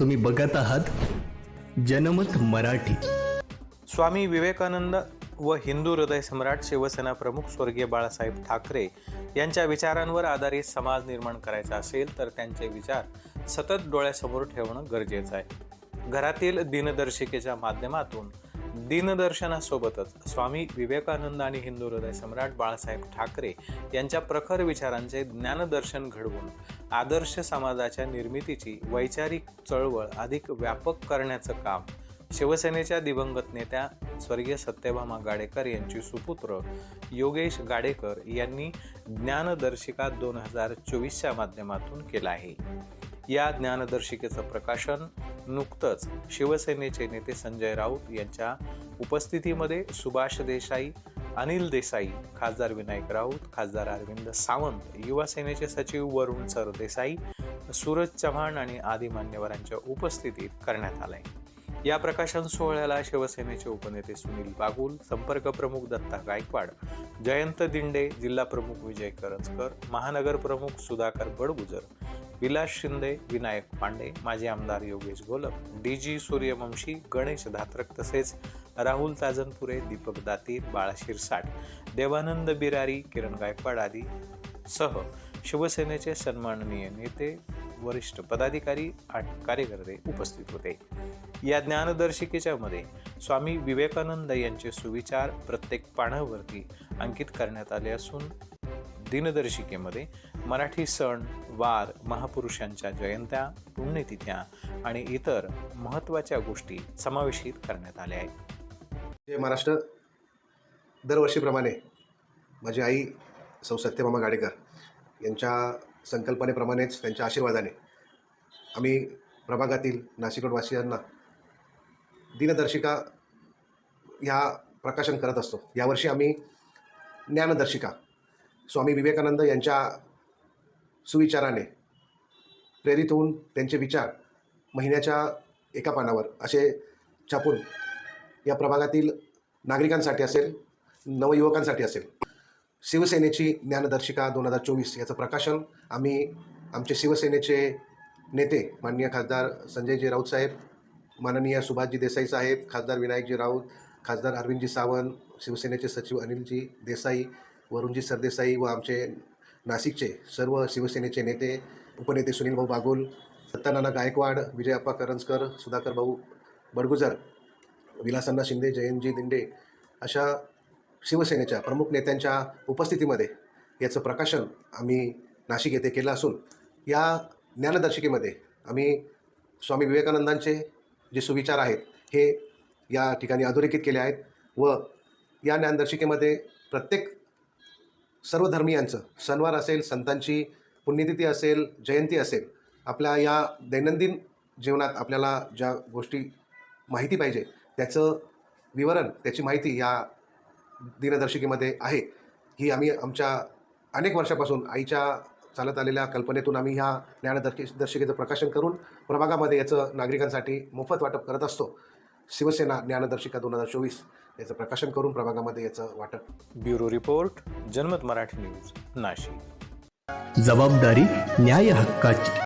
तुम्ही बघत आहात जनमत मराठी. स्वामी विवेकानंद व हिंदू हृदय सम्राट शिवसेना प्रमुख स्वर्गीय बाळासाहेब ठाकरे यांच्या विचारांवर आधारित समाज निर्माण करायचा असेल तर त्यांचे विचार सतत डोळ्यासमोर ठेवणं गरजेचं आहे. घरातील दिनदर्शिकेच्या माध्यमातून दिनदर्शनासोबतच स्वामी विवेकानंद आणि हिंदू हृदय सम्राट बाळासाहेब ठाकरे यांच्या प्रखर विचारांचे ज्ञानदर्शन घडवून आदर्श समाजाच्या निर्मितीची वैचारिक चळवळ अधिक व्यापक करण्याचं काम शिवसेनेच्या दिवंगत नेत्या स्वर्गीय सत्यभामा गाडेकर यांची सुपुत्र योगेश गाडेकर यांनी ज्ञानदर्शिका दोन हजार चोवीसच्या माध्यमातून केलं आहे. या ज्ञानदर्शिकेचं प्रकाशन नुकतंच शिवसेनेचे नेते संजय राऊत यांच्या उपस्थितीमध्ये सुभाष देसाई अनिल देसाई खासदार विनायक राऊत खासदार अरविंद सावंत युवा सेनेचे सचिव वरुण सरदेसाई सूरज चव्हाण आणि आदी मान्यवरांच्या उपस्थितीत करण्यात आलंय. या प्रकाशन सोहळ्याला शिवसेनेचे उपनेते सुनील बागुल संपर्क प्रमुख दत्ता गायकवाड जयंत दिंडे जिल्हा प्रमुख विजय करंजकर महानगर प्रमुख सुधाकर बडगुजर विलास शिंदे विनायक पांडे माजी आमदार योगेश गोलप डी जी सूर्यवंशी गणेश धात्रक तसेच राहुल ताजनपुरे दीपक दातीर बाळा शिरसाट देवानंद बिरारी किरण गायकवाड आदी सह शिवसेनेचे सन्माननीय नेते वरिष्ठ पदाधिकारी आणि कार्यकर्ते उपस्थित होते. या ज्ञानदर्शिकेच्या मध्ये स्वामी विवेकानंद यांचे सुविचार प्रत्येक पानावरती अंकित करण्यात आले असून दिनदर्शिकेमध्ये मराठी सण वार महापुरुषांच्या जयंत्या पुण्यतिथ्या आणि इतर महत्त्वाच्या गोष्टी समावेशित करण्यात आल्या आहेत. जे महाराष्ट्र. दरवर्षीप्रमाणे माझी आई सौ सत्यमामा गाडेकर यांच्या संकल्पनेप्रमाणेच त्यांच्या आशीर्वादाने आम्ही प्रभागातील नाशिकवासियांना दिनदर्शिका ह्या प्रकाशन करत असतो. यावर्षी आम्ही ज्ञानदर्शिका स्वामी विवेकानंद यांच्या सुविचाराने प्रेरित होऊन त्यांचे विचार महिन्याच्या एका पानावर असे छापून या प्रभागातील नागरिकांसाठी असेल नवयुवकांसाठी असेल. शिवसेनेची ज्ञानदर्शिका दोन हजार चोवीस याचं प्रकाशन आम्ही आमचे शिवसेनेचे नेते माननीय खासदार संजयजी राऊत साहेब माननीय सुभाषजी देसाई साहेब खासदार विनायकजी राऊत खासदार अरविंदजी सावंत शिवसेनेचे सचिव अनिलजी देसाई वरुणजी सरदेसाई व आमचे नाशिकचे सर्व शिवसेनेचे नेते उपनेते सुनील भाऊ बागुल दत्तानाना गायकवाड विजयप्पा करंजकर सुधाकर भाऊ बडगुजर विलासन्ना शिंदे जयंतजी दिंडे अशा शिवसेनेच्या प्रमुख नेत्यांच्या उपस्थितीमध्ये याचं प्रकाशन आम्ही नाशिक येथे केलं असून या ज्ञानदर्शिकेमध्ये आम्ही स्वामी विवेकानंदांचे जे सुविचार आहेत हे या ठिकाणी अधोरेखित केले आहेत व या ज्ञानदर्शिकेमध्ये प्रत्येक सर्व धर्मियांचं सणवार असेल संतांची पुण्यतिथी असेल जयंती असेल आपल्या या दैनंदिन जीवनात आपल्याला ज्या गोष्टी माहिती पाहिजे त्याचं विवरण त्याची माहिती या दिनदर्शिकेमध्ये आहे. ही आम्ही आमच्या अनेक वर्षापासून आईच्या चालत आलेल्या कल्पनेतून आम्ही ह्या ज्ञानदर्शि दर्शिकेचं प्रकाशन करून प्रभागामध्ये याचं नागरिकांसाठी मोफत वाटप करत असतो. शिवसेना ज्ञानदर्शिका दोन हजार चोवीस याचं प्रकाशन करून प्रभागामध्ये याचं वाटप. ब्युरो रिपोर्ट जनमत मराठी न्यूज नाशिक. जबाबदारी न्याय हक्काची